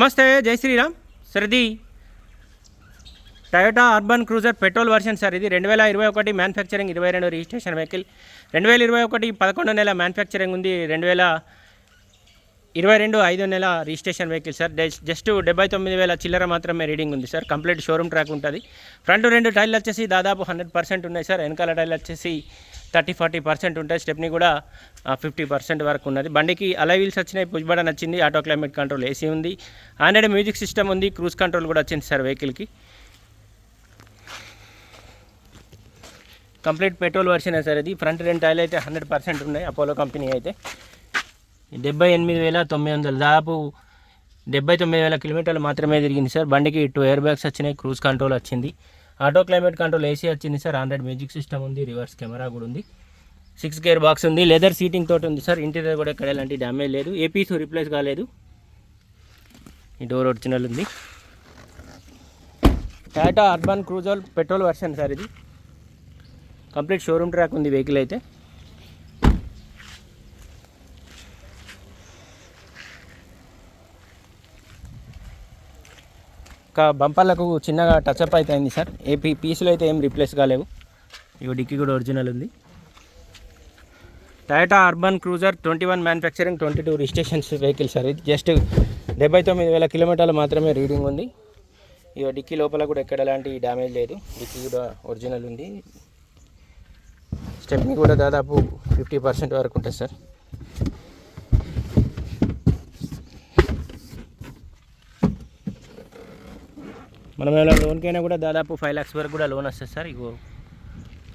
నమస్తే జై శ్రీరామ్. సార్ ఇది Toyota urban cruiser petrol version sir. ఇది రెండు వేల ఇరవై ఒకటి మ్యానుఫ్యాక్చరింగ్ ఇరవై రెండు రిజిస్ట్రేషన్ వెహికల్ రెండు వేల ఇరవై ఒకటి పదకొండు నెల మ్యానుఫ్యాక్చరింగ్ ఉంది. రెండు వేల ఇరవై రెండు ఐదు నెల registration vehicle sir. Just- just డెబ్బై తొమ్మిది వేల చిల్లర మాత్రమే రీడింగ్ ఉంది సార్. కంప్లీట్ షోరూమ్ ట్రాక్ ఉంటుంది. ఫ్రంట్ రెండు టైర్లు వచ్చేసి దాదాపు హండ్రెడ్ పర్సెంట్ ఉన్నాయి సార్. వెనకాల టైర్లు వచ్చేసి థర్టీ ఫార్టీ పర్సెంట్ ఉంటాయి స్టెప్ని కూడా ఫిఫ్టీ పర్సెంట్ వరకు ఉన్నది. బండికి అలై వీల్స్ వచ్చినాయి పుష్ బటన్ వచ్చింది ఆటో క్లైమేట్ కంట్రోల్ ఏసీ ఉంది. ఆండ్రాయిడ్ మ్యూజిక్ సిస్టమ్ ఉంది క్రూజ్ కంట్రోల్ కూడా వచ్చింది సార్ వెహికల్కి. కంప్లీట్ పెట్రోల్ వర్షన్ సార్ ఇది? ఫ్రంట్ రెండు టైర్లు అయితే హండ్రెడ్ పర్సెంట్ ఉన్నాయి అపోలో కంపెనీ అయితే. డెబ్బై ఎనిమిది వేల తొమ్మిది వందలు దాదాపు డెబ్బై తొమ్మిది వేల కిలోమీటర్లు మాత్రమే తిరిగింది సార్. బండికి టూ ఎయిర్ బ్యాగ్స్ వచ్చినాయి క్రూజ్ కంట్రోల్ వచ్చింది. ఆటో క్లైమేట్ కంట్రోల్ ఏసీ వచ్చింది సార్. హండ్రెడ్ మ్యూజిక్ సిస్టమ్ ఉంది రివర్స్ కెమెరా కూడా ఉంది. సిక్స్ గేర్ బాక్స్ ఉంది లెదర్ సీటింగ్ తోటి ఉంది సార్. ఇంటీరియర్ కూడా ఎక్కడ ఎలాంటి డ్యామేజ్ లేదు. ఏపీస్ రిప్లేస్ కాలేదు. ఈ డోర్ ఒరిజినల్ ఉంది. Tata urban cruiser petrol version sir ఇది. కంప్లీట్ షోరూమ్ ట్రాక్ ఉంది వెహికల్ అయితే. బంపర్లకు చిన్నగా టచ్అప్ అయితే అయింది సార్. ఏ పీ పీసులు అయితే ఏం రీప్లేస్ కాలేవు. ఇక డిక్కీ కూడా ఒరిజినల్ ఉంది. Toyota urban cruiser twenty one manufacturing twenty two registrations vehicle sir. ఇది జస్ట్ డెబ్బై తొమ్మిది వేల కిలోమీటర్లు మాత్రమే రీడింగ్ ఉంది. ఇక డిక్కీ లోపల కూడా ఎక్కడ ఎలాంటి డ్యామేజ్ లేదు. డిక్కీ కూడా ఒరిజినల్ ఉంది. స్టెప్ని కూడా దాదాపు ఫిఫ్టీ పర్సెంట్ వరకు ఉంటుంది సార్. మనం ఏమైనా లోన్కైనా కూడా దాదాపు ఫైవ్ ల్యాక్స్ వరకు కూడా లోన్ వస్తుంది సార్. ఇగో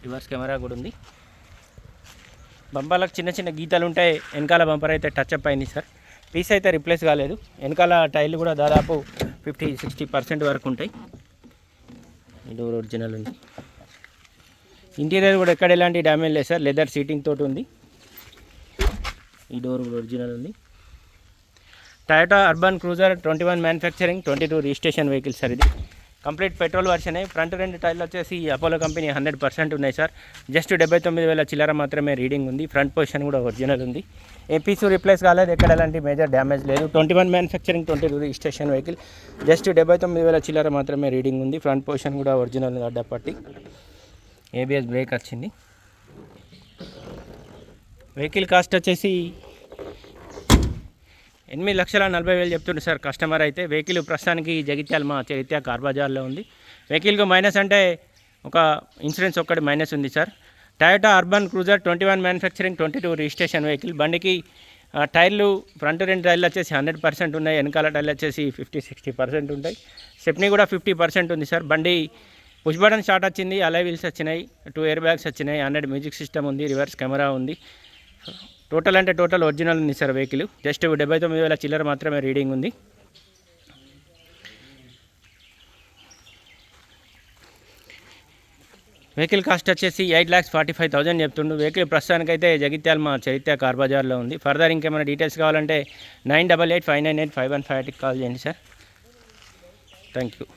రివర్స్ కెమెరా కూడా ఉంది. బంపర్లకు చిన్న చిన్న గీతలు ఉంటాయి. వెనకాల బంపర్ అయితే టచ్ అప్ అయింది సార్. పీస్ అయితే రిప్లేస్ కాలేదు. వెనకాల టైర్లు కూడా దాదాపు ఫిఫ్టీ సిక్స్టీ పర్సెంట్ వరకు ఉంటాయి. ఈ డోర్ ఒరిజినల్ ఉంది. ఇంటీరియర్ కూడా ఎక్కడ ఎలాంటి డ్యామేజ్ లేదు సార్. లెదర్ సీటింగ్ తోటి ఉంది. ఈ డోర్ కూడా ఒరిజినల్ ఉంది. Toyota urban cruiser twenty one manufacturing twenty two registration vehicle sir ఇది కంప్లీట్ పెట్రోల్ వర్షనే ఫ్రంట్ రెండు టైర్లు వచ్చేసి అపోలో కంపెనీ హండ్రెడ్ పర్సెంట్ ఉన్నాయి సార్ జస్ట్ డెబ్బై తొమ్మిది వేల చిల్లర మాత్రమే రీడింగ్ ఉంది. ఫ్రంట్ పొజిషన్ కూడా ఒరిజినల్ ఉంది. ఏ పీసు రిప్లేస్ కాలేదు. ఎక్కడ ఎలాంటి మేజర్ డ్యామేజ్ లేదు. Twenty one manufacturing twenty two registration vehicle just డెబ్బై తొమ్మిది వేల చిల్లర మాత్రమే రీడింగ్ ఉంది. ఫ్రంట్ పొజిషన్ కూడా ఒరిజినల్ అడ్డపట్టి. ఏబిఎస్ బ్రేక్ వచ్చింది. వెహికల్ కాస్ట్ వచ్చేసి ఎనిమిది లక్షల నలభై వేలు చెప్తుండే సార్ కస్టమర్ అయితే. వెహికల్ ప్రస్తుతానికి జగిత్యాల మా చైత్య కార్ బజార్లో ఉంది. వెహికల్కు మైనస్ అంటే ఒక ఇన్సూరెన్స్ ఒక్కటి మైనస్ ఉంది sir. Toyota urban cruiser twenty one manufacturing twenty two registration vehicle. బండికి టైర్లు ఫ్రంట్ రెండు టైర్లు వచ్చేసి హండ్రెడ్ పర్సెంట్ ఉన్నాయి. వెనకాల టైర్లు వచ్చేసి ఫిఫ్టీ సిక్స్టీ పర్సెంట్ ఉంటాయి. స్టెప్నీ కూడా ఫిఫ్టీ పర్సెంట్ ఉంది సార్. బండి పుష్ బటన్ స్టార్ట్ వచ్చింది అలై వీల్స్ వచ్చినాయి టూ ఇయర్ బ్యాగ్స్ వచ్చినాయి హండ్రెడ్ మ్యూజిక్ సిస్టమ్ ఉంది రివర్స్ కెమెరా ఉంది. టోటల్ అంటే టోటల్ ఒరిజినల్ ఉంది సార్ వెహికల్ జస్ట్ డెబ్బై తొమ్మిది వేల చిల్లర మాత్రమే రీడింగ్ ఉంది. వెహికల్ కాస్ట్ వచ్చేసి eight lakhs forty five thousand చెప్తుండు. వెహికల్ ప్రస్తుతానికైతే జగిత్యాల మా చరిత్ర కార్ బజార్లో ఉంది. ఫర్దర్ ఇంకేమైనా డీటెయిల్స్ కావాలంటే nine double eight five nine eight five one five ఎయిట్కి కాల్ చేయండి సార్. Thank you